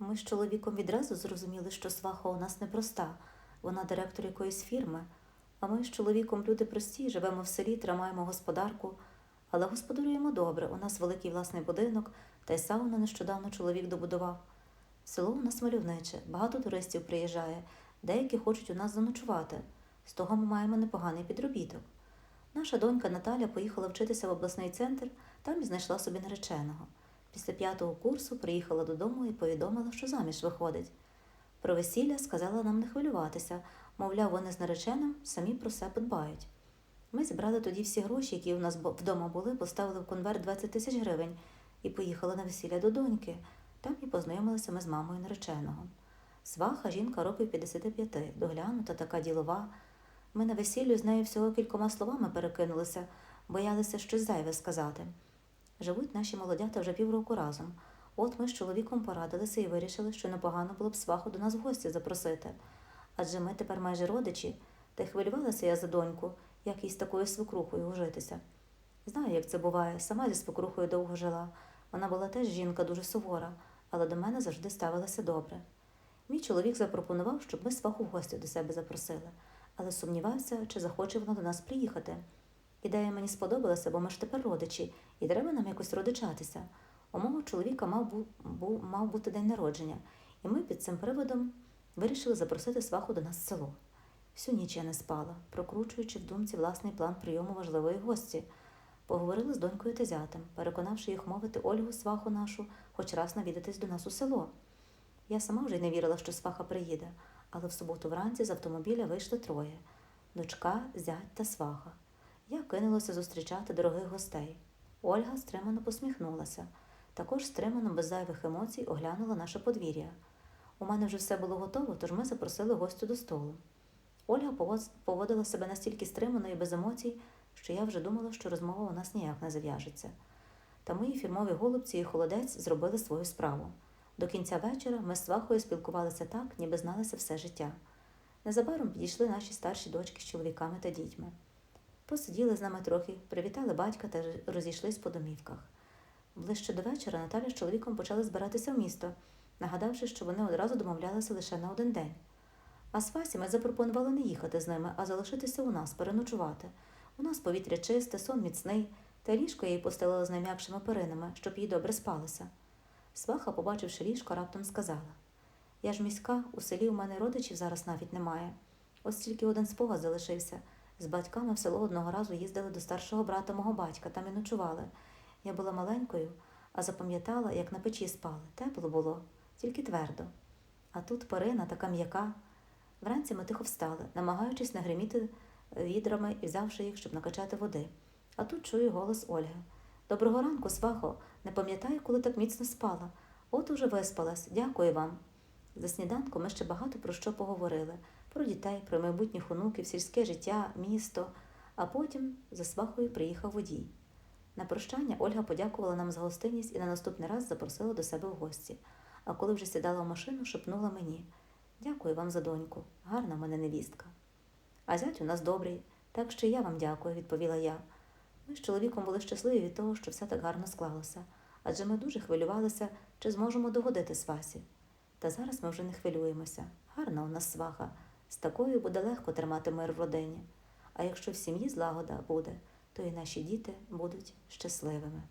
Ми з чоловіком відразу зрозуміли, що сваха у нас непроста, вона директор якоїсь фірми. А ми з чоловіком люди прості, живемо в селі, тримаємо господарку, але господарюємо добре. У нас великий власний будинок, та й сауну нещодавно чоловік добудував. Село у нас мальовниче, багато туристів приїжджає, деякі хочуть у нас заночувати. З того ми маємо непоганий підробіток. Наша донька Наталя поїхала вчитися в обласний центр, там і знайшла собі нареченого. Після п'ятого курсу приїхала додому і повідомила, що заміж виходить. Про весілля сказала нам не хвилюватися, мовляв, вони з нареченим самі про себе подбають. Ми зібрали тоді всі гроші, які у нас вдома були, поставили в конверт 20 тисяч гривень і поїхали на весілля до доньки. Там і познайомилися ми з мамою нареченого. Сваха жінка років 55, доглянута, така ділова. Ми на весіллю з нею всього кількома словами перекинулися, боялися щось зайве сказати. Живуть наші молодята вже півроку разом. От ми з чоловіком порадилися і вирішили, що непогано було б сваху до нас в гості запросити. Адже ми тепер майже родичі, та й хвилювалася я за доньку, як їй з такою свекрухою ужитися. Знаю, як це буває, сама зі свекрухою довго жила. Вона була теж жінка дуже сувора, але до мене завжди ставилася добре. Мій чоловік запропонував, щоб ми сваху в гості до себе запросили, але сумнівався, чи захоче вона до нас приїхати. Ідея мені сподобалася, бо ми ж тепер родичі, і треба нам якось родичатися. У мого чоловіка мав, бу, бу, мав бути день народження, і ми під цим приводом вирішили запросити сваху до нас в село. Всю ніч я не спала, прокручуючи в думці власний план прийому важливої гості. Поговорили з донькою та зятем, переконавши їх мовити Ольгу сваху нашу, хоч раз навідатись до нас у село. Я сама вже й не вірила, що сваха приїде, але в суботу вранці з автомобіля вийшли троє дочка, зять та сваха. Я кинулася зустрічати дорогих гостей. Ольга стримано посміхнулася. Також стримано, без зайвих емоцій, оглянула наше подвір'я. У мене вже все було готово, тож ми запросили гостю до столу. Ольга поводила себе настільки стримано і без емоцій, що я вже думала, що розмова у нас ніяк не зав'яжеться. Та мої фірмові голубці і холодець зробили свою справу. До кінця вечора ми з свахою спілкувалися так, ніби зналися все життя. Незабаром підійшли наші старші дочки з чоловіками та дітьми. Посиділи з нами трохи, привітали батька та розійшлись по домівках. Ближче до вечора Наталя з чоловіком почали збиратися в місто, нагадавши, що вони одразу домовлялися лише на один день. А Свасі ми запропонували не їхати з ними, а залишитися у нас, переночувати. У нас повітря чисте, сон міцний, та ліжко я їй постелила з найм'якшими перинами, щоб їй добре спалося. Сваха, побачивши ліжко, раптом сказала Я ж міська, у селі у мене родичів зараз навіть немає. Ось тільки один спогад залишився. З батьками в село одного разу їздили до старшого брата мого батька, там і ночували. Я була маленькою, а запам'ятала, як на печі спали. Тепло було, тільки твердо. А тут перина така м'яка. Вранці ми тихо встали, намагаючись нагриміти відрами і взявши їх, щоб накачати води. А тут чую голос Ольги. Доброго ранку, свахо. Не пам'ятаю, коли так міцно спала. От уже виспалась. Дякую вам. За сніданком ми ще багато про що поговорили: про дітей, про майбутніх онуків, сільське життя, місто. А потім за свахою приїхав водій. На прощання Ольга подякувала нам за гостинність і на наступний раз запросила до себе в гості. А коли вже сідала в машину, шепнула мені Дякую вам за доньку, гарна в мене невістка. А зять у нас добрий, так що я вам дякую, відповіла я. Ми з чоловіком були щасливі від того, що все так гарно склалося, адже ми дуже хвилювалися, чи зможемо догодити свасі. Та зараз ми вже не хвилюємося. Гарна у нас сваха, з такою буде легко тримати мир в родині. А якщо в сім'ї злагода буде, то і наші діти будуть щасливими.